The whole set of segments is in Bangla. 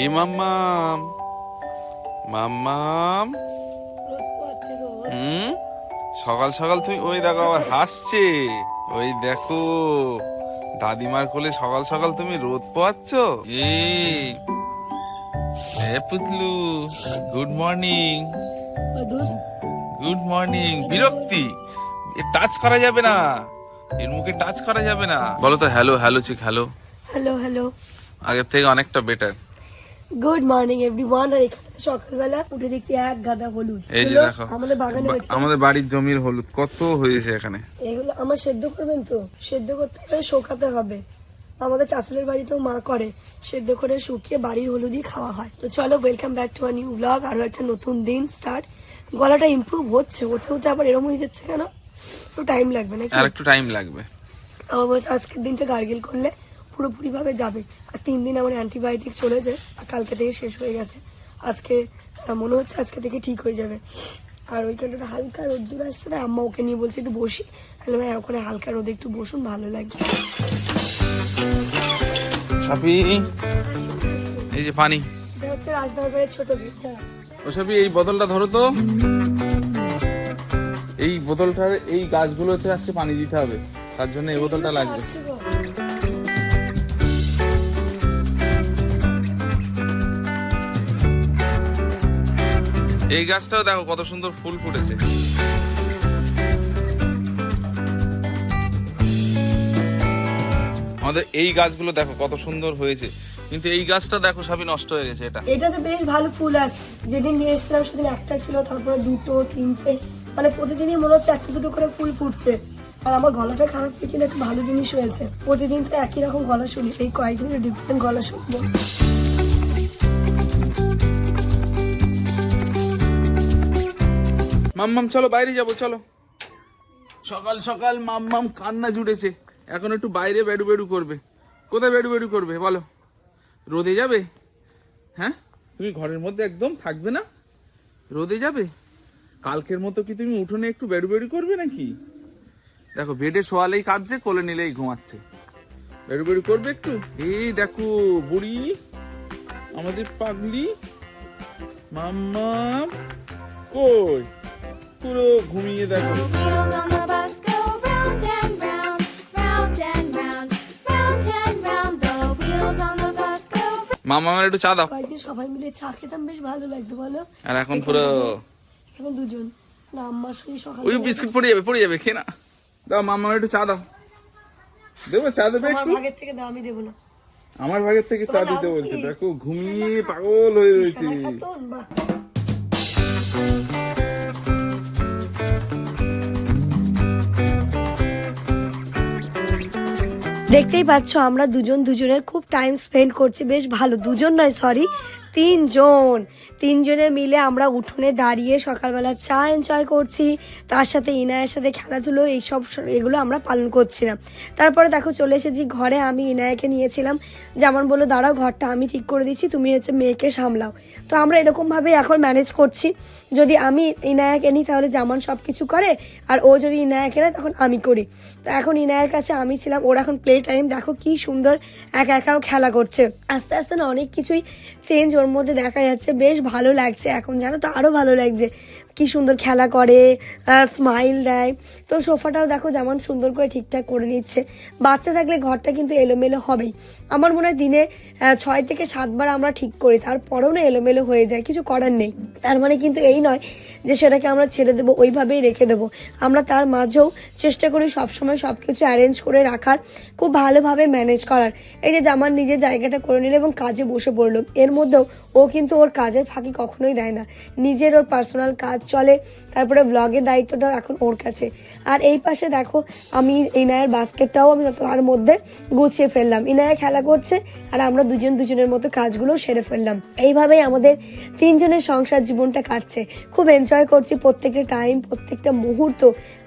এ মাম্মাম। মাম্মাম। হুম? সকাল সকাল তুমি ওই দেখো আবার হাসছে। ওই দেখো দাদিমার কোলে সকাল সকাল তুমি রোদ পোয়াচ্ছ? এই। এ পুতলু গুড মর্নিং। গুড মর্নিং বিরক্তি। টাচ করা যাবে না। এর মুখে টাচ করা যাবে না। বলো তো hello hello chick hello. Hello hello. আগের থেকে অনেকটা বেটার গুড মর্নিং এভরিওয়ান আর এখানে সকালবেলা উঠে দেখছি এক গাদা হলুদ। এই যে দেখো আমাদের বাগানে আমাদের বাড়ির জমির হলুদ কত হয়েছে এখানে? এগুলো আমার সেদ্ধ করবেন তো? সেদ্ধ করতে হবে শোকাতে হবে। আমাদের চাচুলের বাড়িতেও মা করে সেদ্ধ করে শুকিয়ে বাড়ির হলুদই খাওয়া হয়। তো চলো welcome back to our new blog আরও একটা নতুন দিন স্টার্ট গলাটা ইমপ্রুভ হচ্ছে হতে হতে আবার এরম হয়ে যাচ্ছে কেন? একটু টাইম লাগবে নাকি? আর একটু টাইম লাগবে। আমার আজকের দিনটা গার্গেল করলে পুরোপুরি ভাবে যাবে। আর তিন দিন আমার অ্যান্টিবায়োটিক চলেছে আর কালকে থেকে শেষ হয়ে গেছে। আজকে মনে হচ্ছে আজকে থেকে ঠিক হয়ে যাবে। আর ওইখানটা হালকা রোদ্দুর আসছে না? আম্মা ওকে নিয়ে বলছে একটু বসি। তাহলে ভাই ওখানে হালকা রোদে একটু বসুন ভালো লাগবে সাপি এই যে পানি। এটা হচ্ছে রাজদরবারের ছোট ভিড়টা ও সাপি এই বোতলটা ধরো তো। এই বোতলটার এই গাছগুলোতে আজকে পানি দিতে হবে। তার জন্য এই বোতলটা লাগবে। এই গাছটাও দেখো কত সুন্দর ফুল ফুটেছে। আমাদের এই গাছগুলো দেখো কত সুন্দর হয়েছে। কিন্তু এই গাছটা দেখো সবই নষ্ট হয়ে গেছে, এটা। এটাতে বেশ ভালো ফুল আসছে। যেদিন নিয়ে এসেছিলাম সেদিন একটা ছিল, তারপরে দুটো, তিনটে। মানে প্রতিদিনই মনে হচ্ছে একটা দুটো করে ফুল ফুটছে। আর আমার গলাটা খারাপ থেকে কিন্তু একটা ভালো জিনিস হয়েছে। প্রতিদিন তো একই রকম গলা শুনি, এই কয়েকদিন ডিফারেন্ট গলা শুনব। মাম্মাম চলো বাইরে যাব, চলো। সকাল সকাল মাম্মাম কান্না জুড়েছে এখন একটু বাইরে বেডু বেডু করবে। কোথায় বেডু বেডু করবে, বলো? রোদে যাবে? হ্যাঁ? তুমি ঘরের মধ্যে একদম থাকবে না? রোদে যাবে? কালকের মতো কি তুমি উঠোনে একটু বেডু বেডু করবে নাকি? দেখো, বেডে শোয়ালেই কাঁদছে, কোলে নিলেই ঘুমাচ্ছে। বেডু বেডু করবে একটু? এই দেখো, বুড়ি, আমাদের পাগলি। মাম্মাম কই? পুরো ঘুমিয়ে দেখো। মামা আমার একটু চা দাও। কয়েকদিন সবাই মিলে চা খেতাম বেশ ভালো লাগতো বলো? আর এখন পুরো এখন দুজন। না আম্মার শুধু সকাল ওই বিস্কুট পড়ে যাবে পড়ে যাবে খেয়ে না। দাও মামা একটু চা দাও। দেবো চা দেবে আমার ভাগের থেকে দাও আমি দেবো না। আমার ভাগের থেকে চা দিতে বলছে দেখো ঘুমিয়ে পাগল হয়ে রয়েছে। দেখতেই পাচ্ছ আমরা দুজন দুজনের খুব টাইম স্পেন্ড করছি। বেশ ভালো, দুজন নয় সরি তিনজন। তিনজনে মিলে আমরা উঠোনে দাঁড়িয়ে সকালবেলা চা এনজয় করছি। তার সাথে ইনায়ের সাথে খেলাধুলো, এইসব এগুলো আমরা পালন করছিলাম তারপরে দেখো চলে এসেছি ঘরে, আমি ইনায়াকে নিয়েছিলাম। যেমন বলল, দাঁড়াও, ঘরটা আমি ঠিক করে দিচ্ছি, তুমি হচ্ছে মেয়েকে সামলাও। তো আমরা এরকমভাবে এখন ম্যানেজ করছি। যদি আমি ইনায়াকে এনি তাহলে জামান সব কিছু করে, আর ও যদি ইনায়াকে এনে তখন আমি করি। তো এখন ইনায়ের কাছে আমি ছিলাম, ওর এখন প্লে টাইম দেখো কি সুন্দর একা একাও খেলা করছে। আস্তে আস্তে না অনেক কিছুই চেঞ্জ ওর মধ্যে দেখা যাচ্ছে। বেশ ভালো লাগছে। এখন জানো তো আরও ভালো লাগছে। কি সুন্দর খেলা করে স্মাইল দেয়। তো সোফাটাও দেখো যেমন সুন্দর করে ঠিকঠাক করে নিচ্ছে। বাচ্চা থাকলে ঘরটা কিন্তু এলোমেলো হবেই। আমার মনে হয় দিনে ছয় থেকে সাতবার আমরা ঠিক করি, তারপরেও না এলোমেলো হয়ে যায়, কিছু করার নেই। তার মানে কিন্তু এই নয় যে সেটাকে আমরা ছেড়ে দেবো, ওইভাবেই রেখে দেবো। আমরা তার মাঝেও চেষ্টা করি সবসময় সব কিছু অ্যারেঞ্জ করে রাখার, খুব ভালোভাবে ম্যানেজ করার। এই যে জামার নিজের জায়গাটা করে নিল এবং কাজে বসে পড়ল। এর মধ্যেও ও কিন্তু ওর কাজের ফাঁকি কখনোই দেয় না। নিজের ওর পার্সোনাল কাজ চলে, তারপরে ব্লগের দায়িত্বটাও এখন ওর কাছে। আর এই পাশে দেখো, আমি, ইনায়ের বাস্কেটটাও আমি তার মধ্যে গুছিয়ে ফেললাম। ইনায়া খেলা করছে, আর আমরা দুজন দুজনের মতো কাজগুলো সেরে ফেললাম। এইভাবেই আমাদের তিনজনের সংসার জীবনটা কাটছে। খুব এনজয় করছি প্রত্যেকটা টাইম প্রত্যেকটা মুহূর্ত।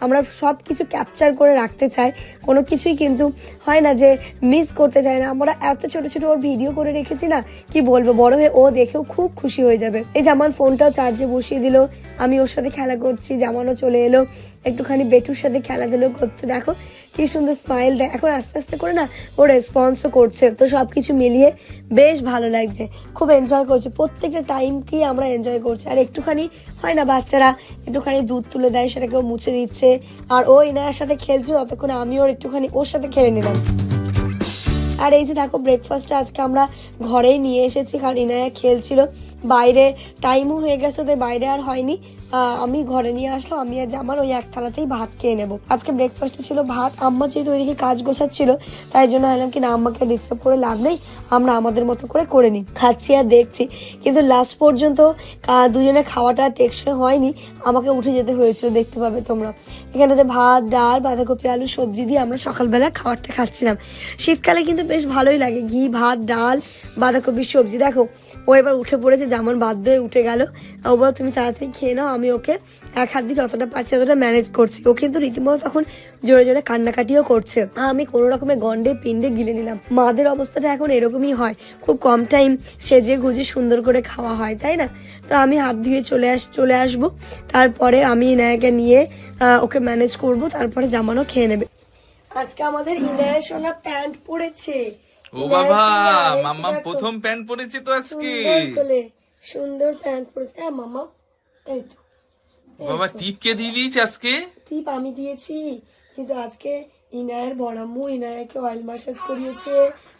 আমরা সব কিছু ক্যাপচার করে রাখতে চাই। কোনো কিছুই কিন্তু হয় না যে মিস করতে চাই না। আমরা এত ছোট ছোট ওর ভিডিও করে রেখেছি না, কি বলব? বড় হয়ে ও দেখেও খুব খুশি হয়ে যাবে। এই আমার ফোনটাও চার্জে বসিয়ে দিল। আমি ওর সাথে খেলা করছি জামানো চলে এলো। একটুখানি বেটুর সাথে খেলাধুলো করতে। দেখো কি সুন্দর স্মাইল দেয়। এখন আস্তে আস্তে করে না ও রেসপন্সও করছে। তো সব কিছু মিলিয়ে বেশ ভালো লাগছে। খুব এনজয় করছে। প্রত্যেকটা টাইমকেই আমরা এনজয় করছি। আর একটুখানি হয় না বাচ্চারা একটুখানি দুধ তুলে দেয়, সেটাকেও মুছে দিচ্ছে। আর ও ইনায়ার সাথে খেলছে ততক্ষণ আমি ওর একটুখানি ওর সাথে খেলে নিলাম। আর এই যে দেখো ব্রেকফাস্টটা আজকে আমরা ঘরেই নিয়ে এসেছি। কারণ ইনায়া খেলছিল। বাইরে টাইমও হয়ে গেছে তো বাইরে আর হয়নি। আমি ঘরে নিয়ে আসলো, আমি আর জামার ওই এক থালাতেই ভাত খেয়ে নেব। আজকে ব্রেকফাস্টে ছিল ভাত, আম্মা যেহেতু ওইদিকে কাজ গোছাচ্ছিল, তাই জন্য ভাবলাম কি না, আম্মাকে ডিস্টার্ব করে লাভ নেই, আমরা আমাদের মতো করে করে নিই। খাচ্ছি আর দেখছি, কিন্তু লাস্ট পর্যন্ত দুজনে খাওয়াটা টেকসই হয়নি, আমাকে উঠে যেতে হয়েছিল, দেখতে পাবে তোমরা। এখানেতে ভাত, ডাল, বাঁধাকপি, আলু, সবজি দিয়ে আমরা সকালবেলা খাবারটা খাচ্ছিলাম। শীতকালে কিন্তু বেশ ভালোই লাগে, ঘি, ভাত, ডাল বাঁধাকপির সবজি। দেখো ও এবার উঠে পড়েছে যেমন বাধ্য হয়ে উঠে গেল। ও বলো তুমি তাড়াতাড়ি খেয়ে নাও, আমি ওকে এক হাত দিয়ে যতটা পারছি ততটা ম্যানেজ করছি। ও কিন্তু রীতিমতো তখন জোরে জোরে কান্নাকাটিও করছে। আমি কোনো রকমের গন্ডে পিণ্ডে গিলে নিলাম। মাদের অবস্থাটা এখন এরকমই হয়। খুব কম টাইম সেজে গুজে সুন্দর করে খাওয়া হয়, তাই না? তো আমি হাত ধুয়ে চলে আস, চলে আসব। তারপরে আমি ইনায়াকে নিয়ে ওকে ম্যানেজ করব। তারপরে জামানো খেয়ে নেবে। আজকে আমাদের ইনায়া সোনা প্যান্ট পরেছে। ও বাবা মাম্মাম প্রথম প্যান্ট পরেছে তো আজকে। সুন্দর প্যান্ট পরেছে। হ্যাঁ মামা এই তো বাবা টিপকে দিয়ে দিয়েছে আজকে? টিপ আমি দিয়েছি কিন্তু আজকে ইনায়ের বড়াম্মু ইনায়াকে অয়েল ম্যাসাজ করিয়েছে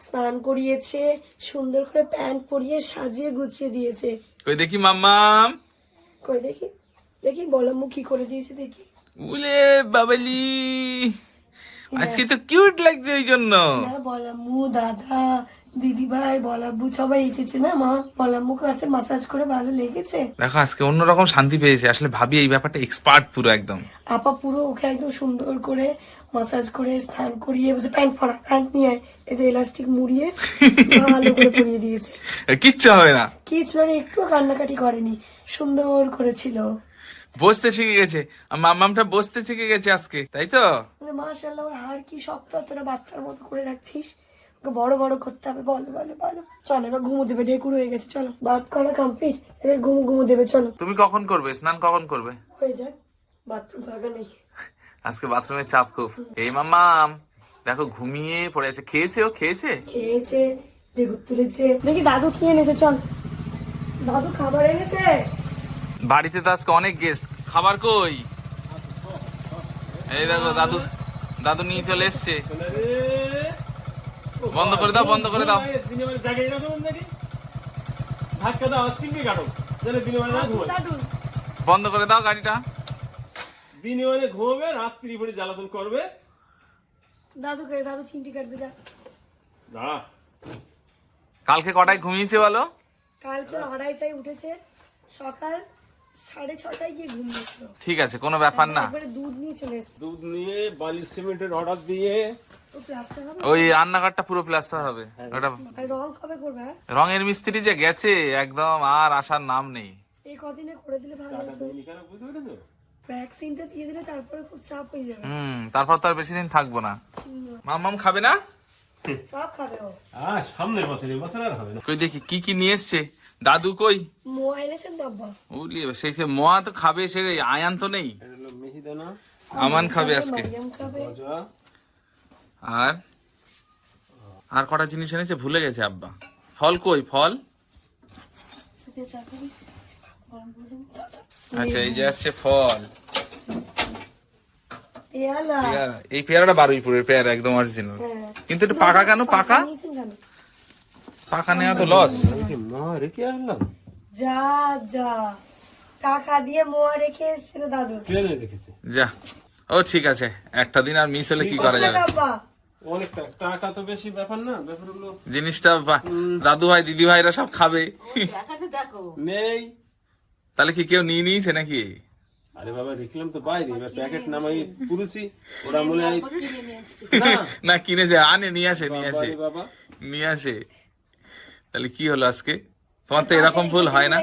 স্নান করিয়েছে সুন্দর করে প্যান্ট পরিয়ে সাজিয়ে গুছিয়ে দিয়েছে। কই দেখি মাম্মাম। কই দেখি দেখি বলাম্মু কি করে দিয়েছে দেখি। উলে বাবালি। আজকে তো কিউট লাগছে ওই জন্য। না বলাম্মু দাদা দিদি ভাই বলাব্বু সবাই এসেছে না মা? বলাম্মু কাছে মাসাজ করে ভালো লেগেছে? দেখো আজকে অন্যরকম শান্তি পেয়েছে। আসলে ভাবি এই ব্যাপারটা এক্সপার্ট পুরো একদম। আপা পুরো ওকে একদম সুন্দর করে মাসাজ করে স্নান করিয়ে বলছে প্যান্ট পরা প্যান্ট নিয়ে। এই যে ইলাস্টিক মুড়িয়ে ভালো করে পরিয়ে দিয়েছে। কিচ্ছু হবে না। মানে একটু কান্নাকাটি করেনি সুন্দর করেছিল। বসতে শিখে গেছে। আর মাম্মামটা বসতে শিখে গেছে আজকে তাই তো? মাশাল্লাহ ওর হাড় কি শক্ত তোরা বাচ্চার মতো করে রাখছিস। ওকে বড় বড় করতে হবে বলো বলো বলো। চলো এবার ঘুমো দেবে ডেকুর হয়ে গেছে চলো। বাদ করা কমপ্লিট এবার ঘুমো ঘুমো দেবে চলো। তুমি কখন করবে? স্নান কখন করবে? হয়ে যাক বাথরুম ফাঁকা নেই। আজকে বাথরুমের চাপ খুব। এই মাম্মাম দেখো ঘুমিয়ে পড়ে আছে। খেয়েছে ও খেয়েছে? খেয়েছে ডেকুর তুলেছে। দেখি দাদু খেয়ে এনেছে চল। দাদু খাবার এনেছে? বাড়িতে তো আজকে অনেক গেস্ট খাবার কই? এই দেখো দাদু দাদু নিয়ে চলে এসছে। বন্ধ করে দাও বন্ধ করে দাও। বন্ধ করে দাও গাড়িটা। দিনে মানে ঘুমাবে রাত্রি ভরে জ্বালাতন করবে দাদুকে দাদু চিমটি কাটবে যা। দাঁড়া। কালকে কটায় ঘুমিয়েছে বলো? কালকে আড়াইটায় উঠেছে। সকাল সাড়ে ছটায় গিয়ে ঘুমিয়েছিল ঠিক আছে কোনো ব্যাপার না। একবারে দুধ নিয়ে চলে এসছে। দুধ নিয়ে বালি সিমেন্টের অর্ডার দিয়ে তো প্লাস্টার হবে? ওই রান্নাঘরটা পুরো প্লাস্টার হবে। ওটা রং কবে করবে হ্যাঁ? রঙের মিস্ত্রি যে গেছে একদম আর আসার নাম নেই। এই কদিনে করে দিলে ভালো হতো। বুঝতে পেরেছ? ভ্যাকসিনটা দিয়ে দিলে তারপরে খুব চাপ হয়ে যাবে। হুম তারপর তো আর বেশি দিন থাকব না। মাম মাম খাবে না? সব খাবে ও। সামনের বছর এই বছর আর হবে না। কই দেখি কি কি নিয়ে এসছে? দাদু কই? উলি সেই সে মোয়া তো খাবে সে আয়ান তো নেই। আমান খাবে আজকে। আর? আর কটা জিনিস এনেছে ভুলে গেছে আব্বা। ফল কই ফল? আচ্ছা এই যে আসছে ফল। এই পেয়ারাটা বারুইপুরের পেয়ারা একদম অরিজিনাল হ্যাঁ। কিন্তু এটা পাকা কেন? পাকা পাকা নেওয়া তো লস রেখে আসলাম। যা যা। টাকা দিয়ে মোয়া রেখে এসছে রে দাদু। ট্রেনে রেখেছে। যা। ও ঠিক আছে। একটা দিন আর মিস হলে কি করা যাবে? টাকা অনেক টাকা। টাকা তো বেশি ব্যাপার না ব্যাপার হলো জিনিসটা দাদু ভাই দিদি ভাইরা সব খাবে। নেই। তাহলে কি কেউ নিয়ে নিয়েছে নাকি? আরে বাবা দেখলাম তো বাইরে। এবার প্যাকেট নামাই পুরুষি ওরা মনে হয় না। না কিনে যায়। আনে নিয়ে আসে নিয়ে আসে। বাবা। নিয়ে আসে। তাহলে কি হলো আজকে? তোমার তো এরকম ভুল হয় না।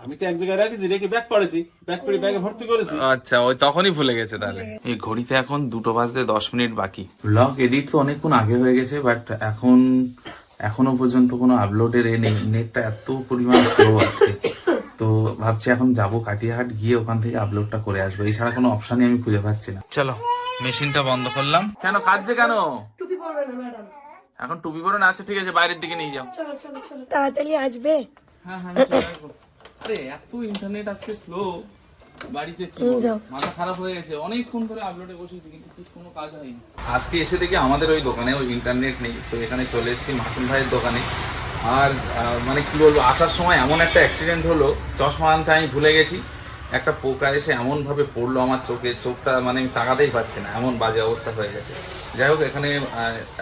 আমি তো এক জায়গায় রেখেছি রেখে ব্যাগ পড়েছি ব্যাগ করে ব্যাগে ভর্তি করেছি। আচ্ছা ওই তখনই ভুলে গেছে তাহলে। এই ঘড়িতে এখন দুটো বাজতে দশ মিনিট বাকি। ব্লগ এডিট তো অনেকক্ষণ আগে হয়ে গেছে বাট এখন এখনও পর্যন্ত কোনো আপলোডের এ নেই। নেটটা এত পরিমাণ স্লো আছে। তো ভাবছি এখন যাব কাটিয়াহাট গিয়ে ওখান থেকে আপলোডটা করে আসব। এছাড়া কোনো অপশনই আমি খুঁজে পাচ্ছি না। চলো মেশিনটা বন্ধ করলাম। কেন কাজছে কেন টুপি পরবে না ম্যাডাম এখন টুপি পরে না আচ্ছা ঠিক আছে বাইরের দিকে নিয়ে যাও। চলো চলো চলো। তাড়াতাড়ি আসবে। হ্যাঁ হ্যাঁ। আরে এত ইন্টারনেট আজকে স্লো বাড়িতে কি। মাথা খারাপ হয়ে গেছে। অনেকক্ষণ ধরে আপলোডে বসেছি কিন্তু কোনো কাজ হয়নি। আজকে এসে দেখি আমাদের ওই দোকানে ওই ইন্টারনেট নেই। তো এখানে চলে এসেছি মাসুম ভাইয়ের দোকানে। আর মানে কি বলব আসার সময় এমন একটা অ্যাক্সিডেন্ট হলো। চশমা আনতে আমি ভুলে গেছি। একটা পোকা এসে এমন ভাবে পড়ল আমার চোখে চোখটা মানে আমি তাকাতেই পাচ্ছি না এমন বাজে অবস্থা হয়ে গেছে। যাই হোক এখানে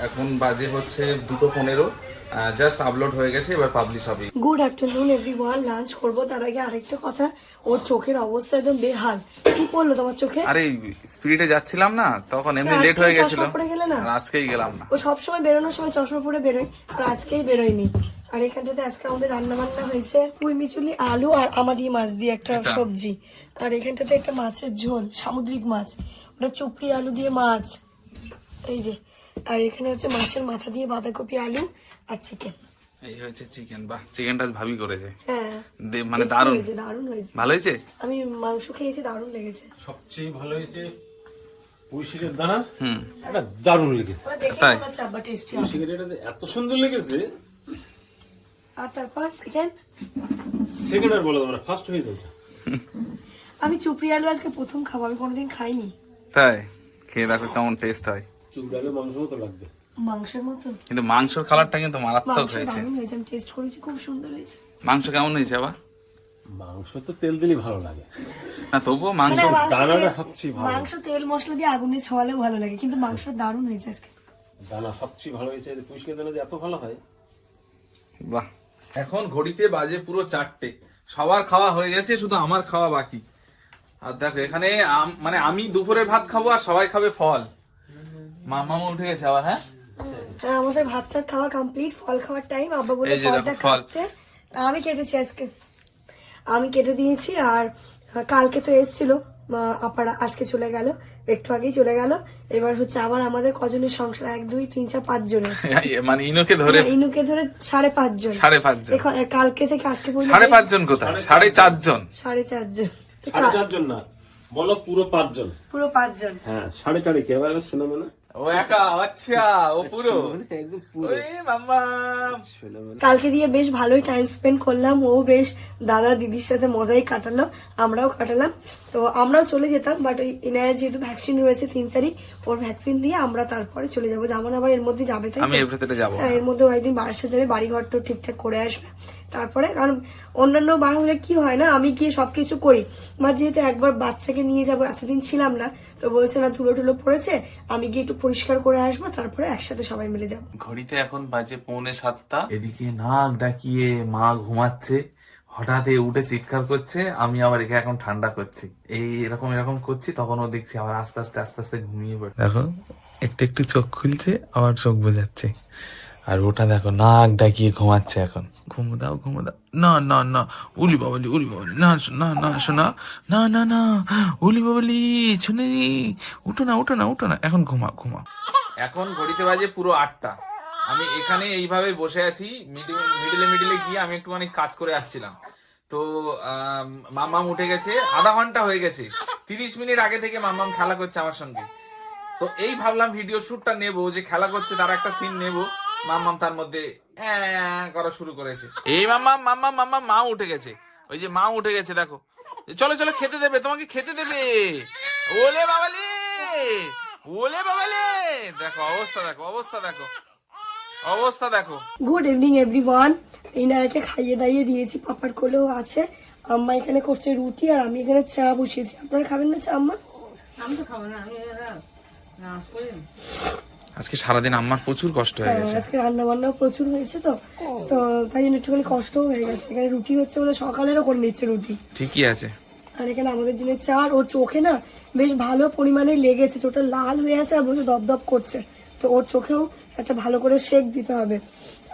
এখন বাজে হচ্ছে দুটো পনেরো জাস্ট আপলোড হয়ে গেছে এবার পাবলিশ হবে। গুড আফটারনুন এভরিওয়ান লাঞ্চ করব তার আগে আরেকটা কথা ওর চোখের অবস্থা একদম বেহাল। কি পড়ল তোমার চোখে? আরে স্পিডে যাচ্ছিলাম না তখন এমনি লেট হয়ে গেছিল। আজকেই গেলাম না। ও সবসময় বেরোনোর সময় চশমা পরে বেরোয় আর আজকেই বেরোয়নি। আর এখানটাতে আজকে আমাদের রান্না বান্না হয়েছে পুঁই মিচুলি আলু আর আমাদি মাছ দিয়ে একটা সবজি। আর এখানটাতে একটা মাছের ঝোল সামুদ্রিক মাছ। ওটা চুপড়ি আলু দিয়ে মাছ। এই যে। আর এখানে হচ্ছে মাছের মাথা দিয়ে বাঁধাকপি আলু আর চিকেন এই হচ্ছে চিকেন বাহ চিকেনটা ভাবি করেছে। হ্যাঁ। মানে Tasty দারুণ। হয়েছে দারুণ হয়েছে। ভালো হয়েছে? আমি মাংস খেয়েছি দারুণ লেগেছে। সবচেয়ে ভালো হয়েছে পুঁইশিকের দানা। হুম। এটা দারুণ লেগেছে। তাই? হচ্ছে আব্বা টেস্টি হবে পুঁইশিকের এটা এত সুন্দর লেগেছে আর তারপর সেকেন্ড সেকেন্ড আর বলো তোমরা ফার্স্ট হয়েছে ওটা আমি চুপড়ি আলু আজকে প্রথম খাব আমি কোনোদিন খাইনি। তাই? খেয়ে দেখো কেমন টেস্ট হয়। চুপ ডালে মাংস মতো লাগবে। মাংসের মতো কিন্তু মাংসর কালারটা কিন্তু মারাত্মক হয়েছে। আমি টেস্ট করেছি খুব সুন্দর হয়েছে। মাংস কেমন হয়েছে আবার? মাংস তো তেল দিলে ভালো লাগে। না তবুও মাংস মানে মাংস দানাটা তেল- সবচেয়ে ভালো। মাংস তেল মশলা দিয়ে আগুনে ছোঁয়ালেও ভালো লাগে কিন্তু মাংস দারুণ হয়েছে আজকে। দানা সবচেয়ে ভালো হয়েছে পুঁইশিকের দানা যে এত ভালো হয়। বাহ। এখন ঘড়িতে বাজে পুরো চারটে। সবার খাওয়া হয়ে গেছে শুধু আমার খাওয়া বাকি। আর দেখো এখানে মানে আমি দুপুরের ভাত খাব আর সবাই খাবে ফল। মামা উঠে গেছে আবার হ্যাঁ? আমাদের ভাত টাত খাওয়া কমপ্লিট ফল খাওয়ার টাইম আব্বা বলে ফলটা কাটতে। আমি কেটেছি আজকে। আমি কেটে দিয়েছি আর কালকে তো এসছিল। আপারা আজকে চলে গেল একটু আগেই চলে গেল। এবার হচ্ছে আবার আমাদের কজনের সংসার এক দুই তিন চার পাঁচ জনের। মানে ইনুকে ধরে ইনুকে ধরে সাড়ে পাঁচ জন। সাড়ে পাঁচ জন। কালকে থেকে আজকে পর্যন্ত সাড়ে পাঁচ জন কোথায়? সাড়ে চার জন। সাড়ে চার জন। সাড়ে চার জন না। বলো পুরো পাঁচ জন। পুরো পাঁচ জন। হ্যাঁ সাড়ে চারে কে? এবার শোনা মানে ও একা আচ্ছা ও পুরো? একদম পুরো। মাম্মা। কালকে দিয়ে বেশ ভালোই টাইম স্পেন্ড করলাম ও বেশ দাদা দিদির সাথে মজাই কাটালো আমরাও কাটালাম। তো আমরাও চলে যেতাম বাট ওই এনায়ের যেহেতু ভ্যাকসিন রয়েছে তিন তারিখ ওর ভ্যাকসিন দিয়ে আমরা তারপরে চলে যাব। যেমন আবার এর মধ্যে যাবে তাই আমি এর ভেতরে যাব হ্যাঁ এর মধ্যে একদিন বারাসা যাবে বাড়িঘর তো ঠিকঠাক করে আসবে। তারপরে কারণ অন্যান্য বার হলে কি হয় না আমি গিয়ে সবকিছু করি। আমার যেহেতু একবার বাচ্চাকে নিয়ে যাব এতদিন ছিলাম না তো বলছে না ধুলো টুলো পড়েছে আমি গিয়ে একটু পরিষ্কার করে আসব তারপরে একসাথে সবাই মিলে যাব। ঘড়িতে এখন বাজে পৌনে সাতটা। এদিকে নাক ডাকিয়ে মা ঘুমাচ্ছে হঠাৎ উঠে চিৎকার করছে আমি আবার একে এখন ঠান্ডা করছি। এই এরকম এরকম করছি তখন ও দেখছি আবার আস্তে আস্তে আস্তে আস্তে ঘুমিয়ে পড়ে। দেখো একটু একটু চোখ খুলছে আবার চোখ বোঝাচ্ছে। আর ওটা দেখো নাক ডাকিয়ে ঘুমাচ্ছে এখন। ঘুমো দাও ঘুমো দাও। না না না উলি বাবালি উলি বাবালি। না না না শোনা। না না না উলি বাবালি শুনে নি উঠো না উঠো না উঠো না। এখন ঘুমা ঘুমা। এখন ঘড়িতে বাজে পুরো আটটা। আমি এখানে এইভাবে বসে আছি মিডিলে মিডিলে গিয়ে আমি একটুখানি কাজ করে আসছিলাম। তো আম, মাম্মাম উঠে গেছে। আধা ঘণ্টা হয়ে গেছে। তিরিশ মিনিট আগে থেকে মাম্মাম খেলা করছে আমার সঙ্গে। তো এই ভাবলাম ভিডিও শ্যুটটা নেব যে খেলা করছে তার একটা সিন নেব। মাম্মাম তার মধ্যে করা শুরু করেছে। এই মাম্মাম মাম্মাম মাম্মাম মা উঠে গেছে। ওই যে মা উঠে গেছে দেখো। চলো চলো খেতে দেবে তোমাকে খেতে দেবে। ওলে বাবালে! ওলে বাবালে! দেখো অবস্থা দেখো অবস্থা দেখো। অবস্থা দেখো। গুড ইভিনিং এভরিওয়ান ইনারাকে খাইয়ে দাইয়ে দিয়েছি পাপার কোলেও আছে। আম্মা এখানে করছে রুটি আর আমি এখানে চা বসিয়েছি। আপনারা খাবেন না চা আম্মা? আজকে সারাদিন আমার প্রচুর কষ্ট হয়ে হ্যাঁ, গেছে। আজকে রান্না বান্নাও প্রচুর হয়েছে তো। তো তাই জন্য একটুখানি কষ্টও হয়ে গেছে। এখানে রুটি হচ্ছে মানে সকালেরও করে নিচ্ছে রুটি। ঠিকই আছে। আর এখানে আমাদের জন্য চা আর ওর চোখে না বেশ ভালো পরিমাণে লেগেছে। চোখটা লাল হয়ে আছে আর বলছে দপদপ করছে। তো ওর চোখেও একটা ভালো করে শেক দিতে হবে।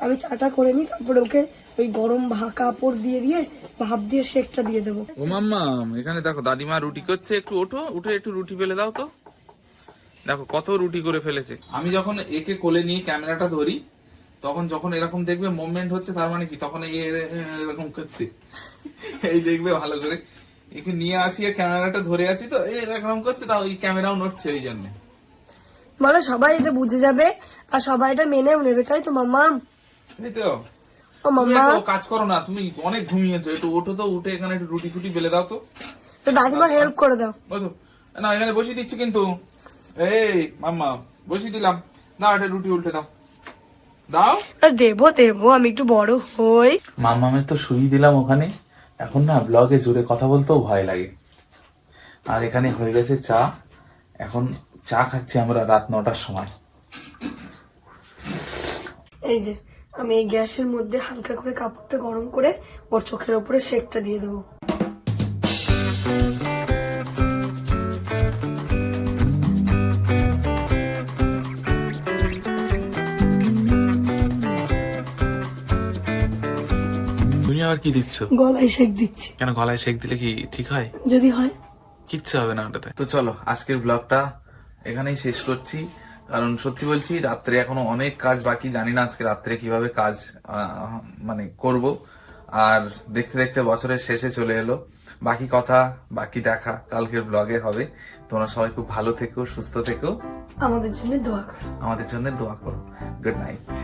আমি চাটা করে নিই তারপরে ওকে ওই গরম ভা কাপড় দিয়ে দিয়ে ভাপ দিয়ে শেকটা দিয়ে দেবো। ও মাম্মা এখানে দেখো দাদিমা রুটি করছে। একটু ওঠো উঠে একটু রুটি ফেলে দাও তো। দেখো কত রুটি করে ফেলেছে। আমি যখন একে কোলে নিয়ে ক্যামেরাটা ধরি তখন যখন এরকম দেখবে মুভমেন্ট হচ্ছে তার মানে কি? তখন এই এরকম করছে। এই দেখবে ভালো করে। একে নিয়ে আসি আর ক্যামেরাটা ধরে আছি তো এই এরকম করছে তাও ওই ক্যামেরাও নড়ছে ওই জন্য। বলো সবাই এটা বুঝে যাবে আর সবাই এটা মেনেও নেবে তাই তো মাম্মা? তাই তো? ও মাম্মা। একটু কাজ করো না তুমি অনেক ঘুমিয়েছো একটু ওঠো তো উঠে এখানে একটু রুটি ফুটি বেলে দাও তো। তো দাদিমার হেল্প করে দাও। না এখানে বসিয়ে দিচ্ছি কিন্তু। এই মাম্মা বসিয়ে দিলাম। দাও একটা রুটি উল্টে দাও। দাও। দেবো দেবো আমি একটু বড় হই। মামামের তো শুই দিলাম ওখানে। এখন না ব্লগে জোরে কথা বলতেও ভয় লাগে। আর এখানে হয়ে গেছে চা। এখন চা খাচ্ছি আমরা রাত নটার সময়। এই যে আমি এই গ্যাসের মধ্যে হালকা করে কাপড়টা গরম করে ওর চোখের ওপরে সেকটা দিয়ে দেবো। আর কি দিচ্ছ? গলায় শেক দিচ্ছি। কেন গলায় শেক দিলে কি ঠিক হয়? যদি হয়। কিচ্ছু হবে না ওটাতে। তো চলো আজকের ব্লগটা এখানেই শেষ করছি। কারণ সত্যি বলছি রাত্রে এখনও অনেক কাজ বাকি জানি না আজকে রাত্রে কীভাবে কাজ মানে করব। আর দেখতে দেখতে বছরের শেষে চলে এলো। বাকি কথা বাকি দেখা কালকের ব্লগে হবে। তোমরা সবাই খুব ভালো থেকো সুস্থ থেকো। আমাদের জন্য দোয়া করো। আমাদের জন্য দোয়া করো। Good night